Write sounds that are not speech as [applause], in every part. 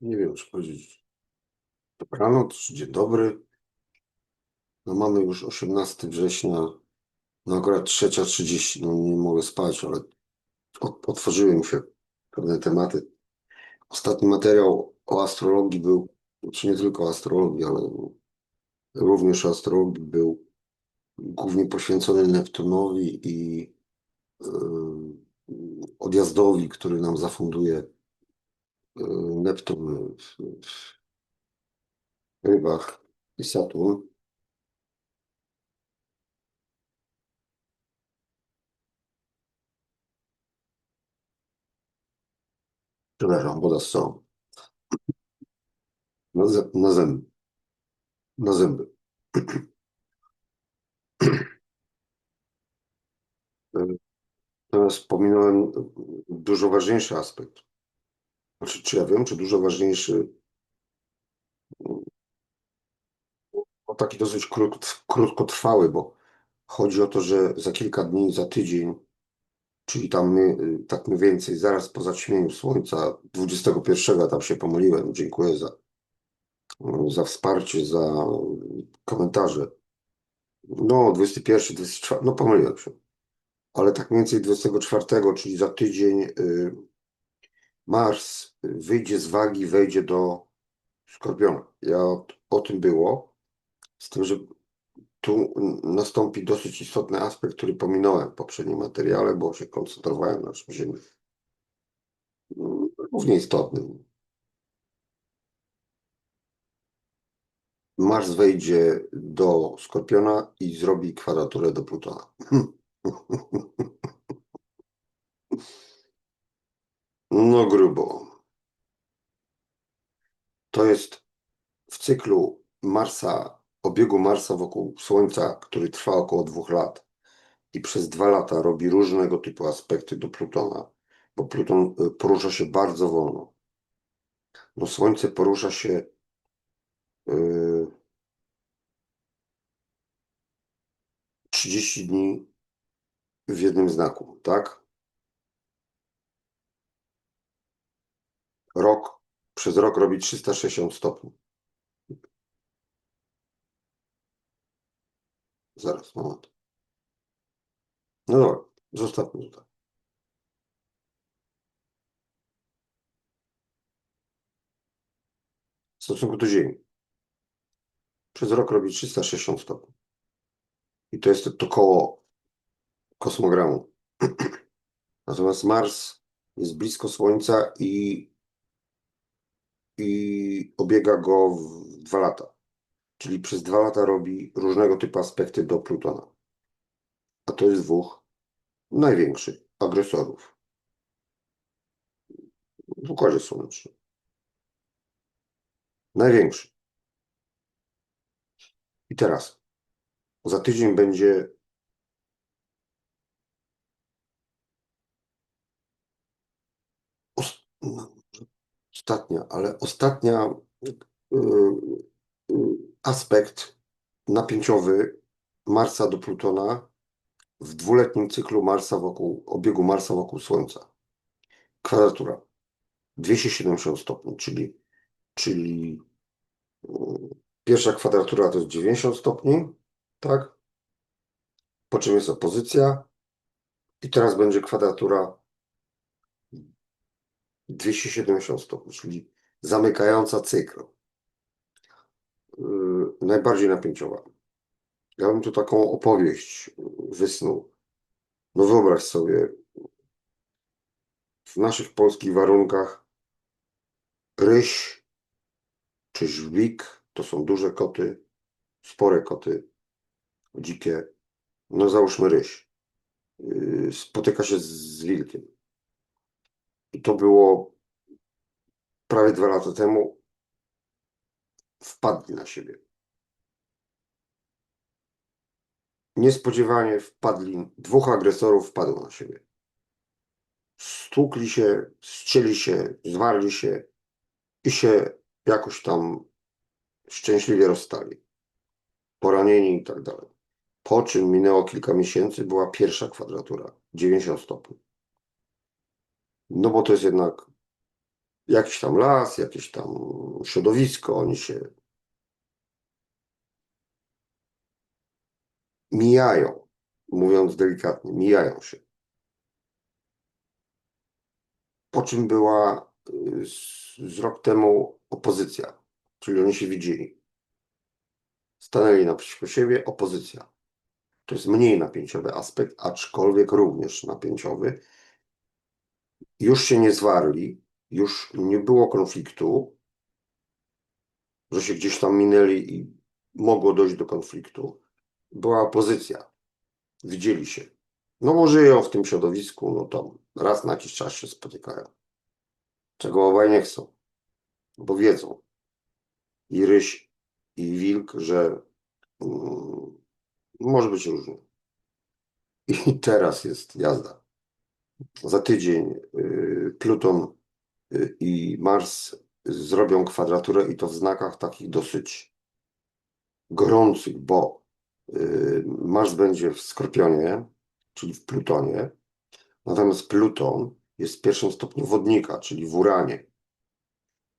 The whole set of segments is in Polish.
Nie wiem, czy powiedzieć dobranoc, czy dzień dobry. No mamy już 18 września, no akurat 3.30, no nie mogę spać, ale otworzyły mi się pewne tematy. Ostatni materiał o astrologii był, czy nie tylko o astrologii, ale również o astrologii był głównie poświęcony Neptunowi i yy, odjazdowi, który nam zafunduje Neptun w, w rybach i Saturn. Przepraszam, woda solą. Na, zę- na zęby. Na zęby. Natomiast pominąłem dużo ważniejszy aspekt. Znaczy, czy ja wiem, czy dużo ważniejszy, no taki dosyć krót, krótkotrwały, bo chodzi o to, że za kilka dni, za tydzień, czyli tam my, tak mniej więcej zaraz po zaćmieniu słońca 21, tam się pomyliłem, dziękuję za, za wsparcie, za komentarze. No, 21, 24, no pomyliłem się. Ale tak mniej więcej 24, czyli za tydzień, y, Mars wyjdzie z wagi, wejdzie do Skorpiona. Ja o, tym było, z tym, że tu nastąpi dosyć istotny aspekt, który pominąłem w poprzednim materiale, bo się koncentrowałem na czymś. Mm, Równie istotnym. Mars wejdzie do Skorpiona i zrobi kwadraturę do Plutona. [laughs] No grubo. To jest w cyklu Marsa, obiegu Marsa wokół Słońca, który trwa około dwóch lat i przez dwa lata robi różnego typu aspekty do Plutona, bo Pluton y, porusza się bardzo wolno. No Słońce porusza się yy, 30 dni w jednym znaku, tak? Rok, przez rok robi 360 stopni. Zaraz, moment. No dobra, zostawmy to. tak. W stosunku do Ziemi. Przez rok robi 360 stopni. I to jest to koło kosmogramu. [clears throat] Natomiast Mars jest blisko Słońca i, i obiega go w dwa lata. Czyli przez dwa lata robi różnego typu aspekty do Plutona. A to jest dwóch największych agresorów w Układzie Słonecznym. Największy. I teraz za tydzień będzie os- ostatnia, ale ostatnia y, y, aspekt napięciowy Marsa do Plutona w dwuletnim cyklu Marsa wokół, obiegu Marsa wokół Słońca. Kwadratura 270 stopni, czyli, czyli y, pierwsza kwadratura to jest 90 stopni, tak? Po czym jest opozycja i teraz będzie kwadratura 270 stopni, czyli zamykająca cykl. Yy, najbardziej napięciowa. Ja bym tu taką opowieść wysnuł. No wyobraź sobie, w naszych polskich warunkach ryś czy żwik to są duże koty, spore koty, dzikie. No załóżmy ryś. Yy, Spotyka się z wilkiem. To było prawie dwa lata temu. Wpadli na siebie. Niespodziewanie wpadli, dwóch agresorów wpadło na siebie. Stłukli się, ścieli się, zwarli się i się jakoś tam szczęśliwie rozstali. Poranieni i tak dalej. Po czym minęło kilka miesięcy, była pierwsza kwadratura, 90 stopni. No bo to jest jednak jakiś tam las, jakieś tam środowisko, oni się mijają, mówiąc delikatnie, mijają się. Po czym była y, z, rok temu opozycja, czyli oni się widzieli. Stanęli naprzeciwko siebie, opozycja. To jest mniej napięciowy aspekt, aczkolwiek również napięciowy. Już się nie zwarli, już nie było konfliktu, że się gdzieś tam minęli i mogło dojść do konfliktu. Była opozycja. Widzieli się. No bo żyją w tym środowisku, no to raz na jakiś czas się spotykają. Czego obaj nie chcą, bo wiedzą i ryś, i wilk, że mm, może być różnie. I teraz jest jazda. Za tydzień y, Pluton y, i Mars zrobią kwadraturę i to w znakach takich dosyć gorących, bo y, Mars będzie w Skorpionie, czyli w Plutonie, natomiast Pluton jest w pierwszym stopniu wodnika, czyli w Uranie.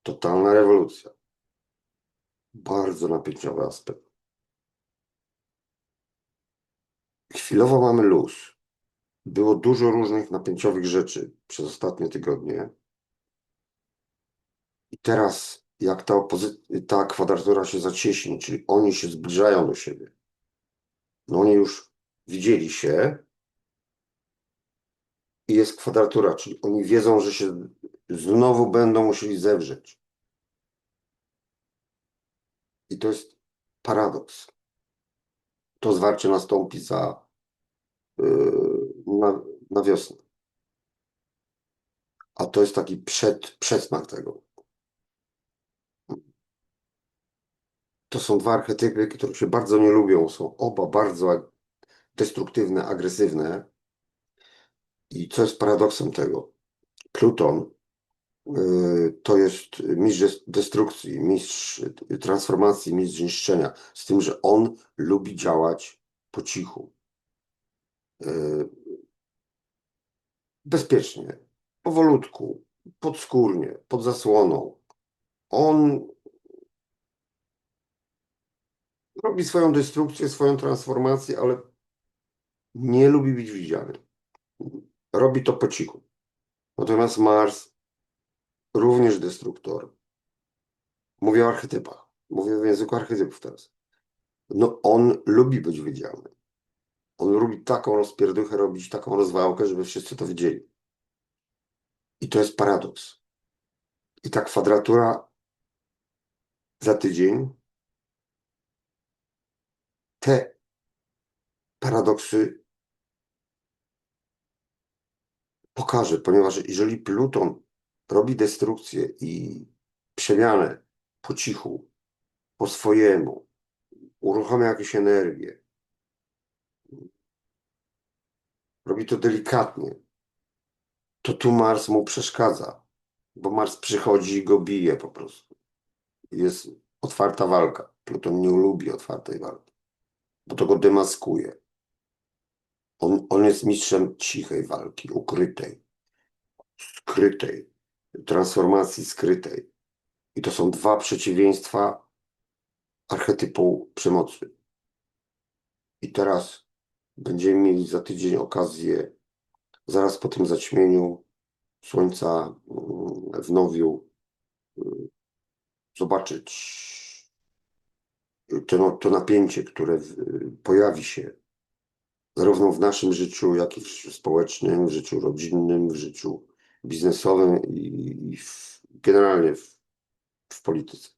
Totalna rewolucja. Bardzo napięciowy aspekt. Chwilowo mamy luz. Było dużo różnych napięciowych rzeczy przez ostatnie tygodnie. I teraz, jak ta, ta kwadratura się zacieśni, czyli oni się zbliżają do siebie, no oni już widzieli się i jest kwadratura, czyli oni wiedzą, że się znowu będą musieli zewrzeć. I to jest paradoks. To zwarcie nastąpi za yy, na, na wiosnę. A to jest taki przed, przedsmak tego. To są dwa archetypy, które się bardzo nie lubią. Są oba bardzo destruktywne, agresywne. I co jest paradoksem tego? Pluton y, to jest mistrz des- destrukcji, mistrz transformacji, mistrz zniszczenia. Z tym, że on lubi działać po cichu. Y, Bezpiecznie, powolutku, podskórnie, pod zasłoną. On robi swoją destrukcję, swoją transformację, ale nie lubi być widziany. Robi to po cichu. Natomiast Mars również destruktor. Mówię o archetypach. Mówię w języku archetypów teraz. No on lubi być widziany. On lubi taką rozpierduchę robić, taką rozwałkę, żeby wszyscy to widzieli. I to jest paradoks. I ta kwadratura za tydzień te paradoksy pokaże, ponieważ jeżeli Pluton robi destrukcję i przemianę po cichu, po swojemu, uruchamia jakieś energię, robi to delikatnie, to tu Mars mu przeszkadza, bo Mars przychodzi i go bije po prostu. Jest otwarta walka. Pluton nie lubi otwartej walki, bo to go demaskuje. On, on jest mistrzem cichej walki, ukrytej, skrytej, transformacji skrytej. I to są dwa przeciwieństwa archetypu przemocy. I teraz będziemy mieli za tydzień okazję, zaraz po tym zaćmieniu słońca mm, w nowiu, y, zobaczyć to, no- to napięcie, które w- pojawi się zarówno w naszym życiu, jak i w życiu społecznym, w życiu rodzinnym, w życiu biznesowym i, i w, generalnie w, w polityce.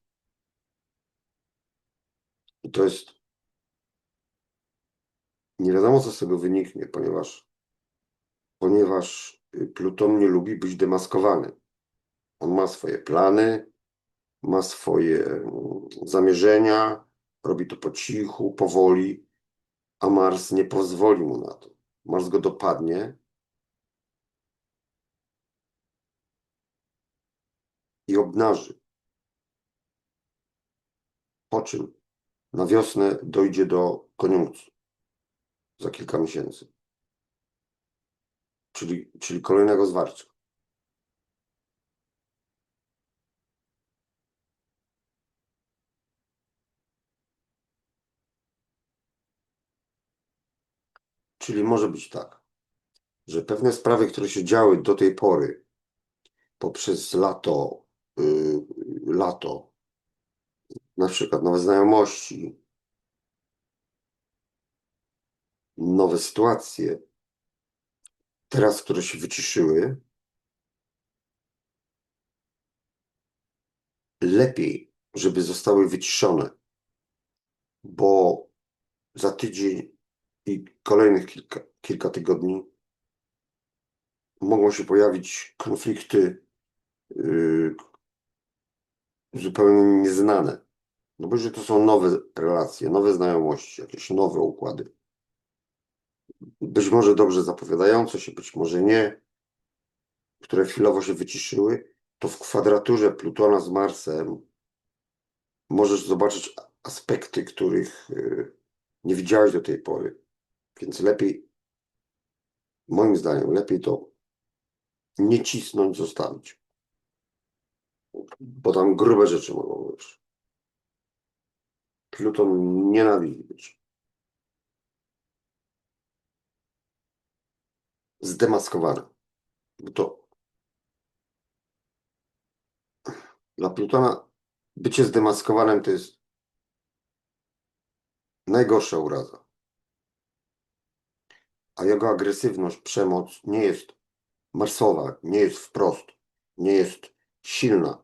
I to jest nie wiadomo, co z tego wyniknie, ponieważ, ponieważ y, Pluton nie lubi być demaskowany. On ma swoje plany, ma swoje mm, zamierzenia, robi to po cichu, powoli, a Mars nie pozwoli mu na to. Mars go dopadnie i obnaży. Po czym na wiosnę dojdzie do koniunkcji za kilka miesięcy. Czyli, czyli kolejnego zwarcia. Czyli może być tak, że pewne sprawy, które się działy do tej pory, poprzez lato, yy, lato, na przykład nowe znajomości, nowe sytuacje, teraz, które się wyciszyły, lepiej, żeby zostały wyciszone, bo za tydzień i kolejnych kilka, kilka tygodni mogą się pojawić konflikty yy, zupełnie nieznane. No bo że to są nowe relacje, nowe znajomości, jakieś nowe układy. Być może dobrze zapowiadające się, być może nie, które chwilowo się wyciszyły, to w kwadraturze Plutona z Marsem możesz zobaczyć aspekty, których yy, nie widziałeś do tej pory. Więc lepiej, moim zdaniem, lepiej to nie cisnąć, zostawić. Bo tam grube rzeczy mogą być. Pluton nienawidzi być. Zdemaskowany. Bo to dla Plutona bycie zdemaskowanym to jest najgorsza uraza. A jego agresywność, przemoc nie jest marsowa, nie jest wprost, nie jest silna.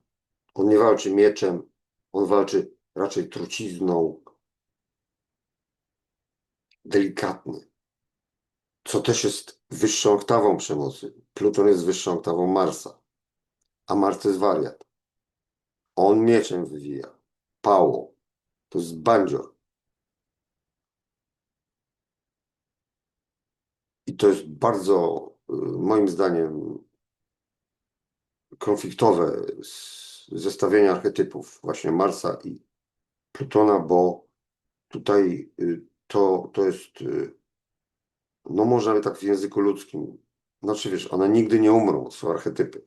On nie walczy mieczem, on walczy raczej trucizną, delikatny. Co też jest wyższą oktawą przemocy. Pluton jest wyższą oktawą Marsa, a Mars to jest wariat. On mieczem wywija, pałą. To jest bandzior. I to jest bardzo, y, moim zdaniem, konfliktowe zestawienie archetypów właśnie Marsa i Plutona, bo tutaj y, to, to jest, y, no można tak w języku ludzkim, znaczy wiesz, one nigdy nie umrą, są archetypy,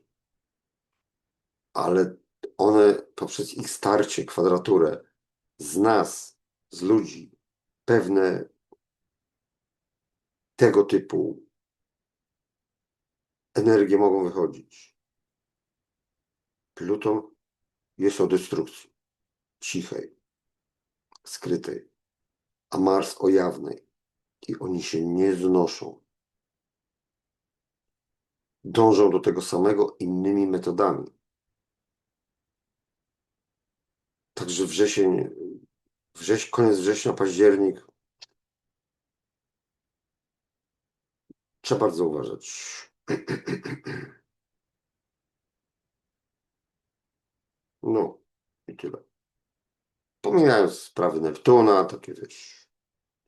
ale one poprzez ich starcie, kwadraturę z nas, z ludzi, pewne tego typu energie mogą wychodzić. Pluton jest o destrukcji cichej, skrytej, a Mars o jawnej. I oni się nie znoszą. Dążą do tego samego innymi metodami. Także wrzesień, wrześ, koniec września, październik. Trzeba bardzo uważać. No i tyle. Pomijając sprawy Neptuna, takie wiesz,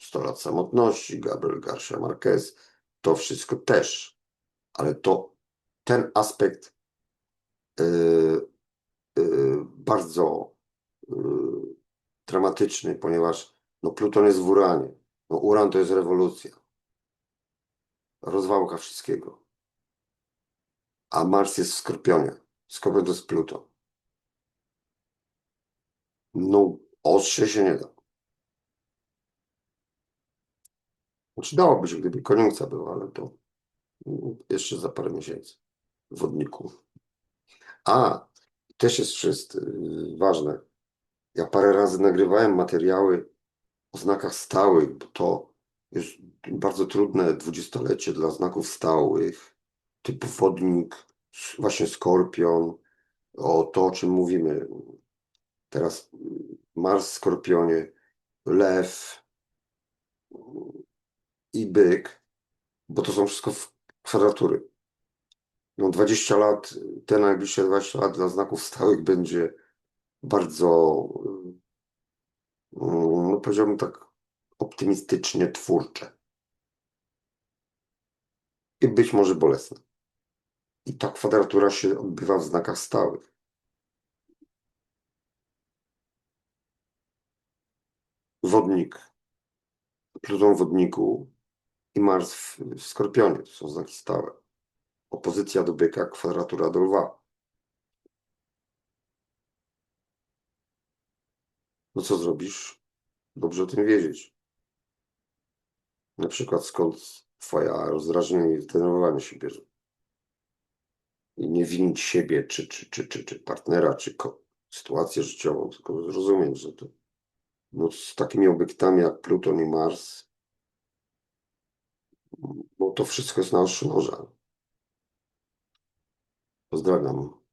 100 lat samotności, Gabriel Garcia Marquez, to wszystko też. Ale to ten aspekt yy, yy, bardzo yy, dramatyczny, ponieważ no, Pluton jest w Uranie. No, Uran to jest rewolucja. Rozwałka wszystkiego. A Mars jest w Skorpionie. Skorpion to jest Pluton. No, ostrze się nie da. Znaczy dałoby się, gdyby koniunkcja była, ale to jeszcze za parę miesięcy. Wodników. A, też jest wszystko ważne. Ja parę razy nagrywałem materiały o znakach stałych, bo to jest bardzo trudne dwudziestolecie dla znaków stałych, typu wodnik, właśnie skorpion, o to, o czym mówimy. Teraz Mars w Skorpionie, Lew i Byk, bo to są wszystko kwadratury. No 20 lat, te najbliższe 20 lat dla znaków stałych będzie bardzo, y, no powiedziałbym tak optymistycznie twórcze. I być może bolesne. I ta kwadratura się odbywa w znakach stałych. Wodnik, Pluton wodniku i Mars w, w Skorpionie. To są znaki stałe. Opozycja do byka, kwadratura do lwa. No co zrobisz? Dobrze o tym wiedzieć. Na przykład skąd twoja rozdrażnienie i zdenerwowanie się bierze. I nie winić siebie, czy, czy, czy, czy, czy partnera, czy sytuację życiową, tylko zrozumieć, że to no, z takimi obiektami jak Pluton i Mars, bo to wszystko jest na ostrzu noża. Pozdrawiam.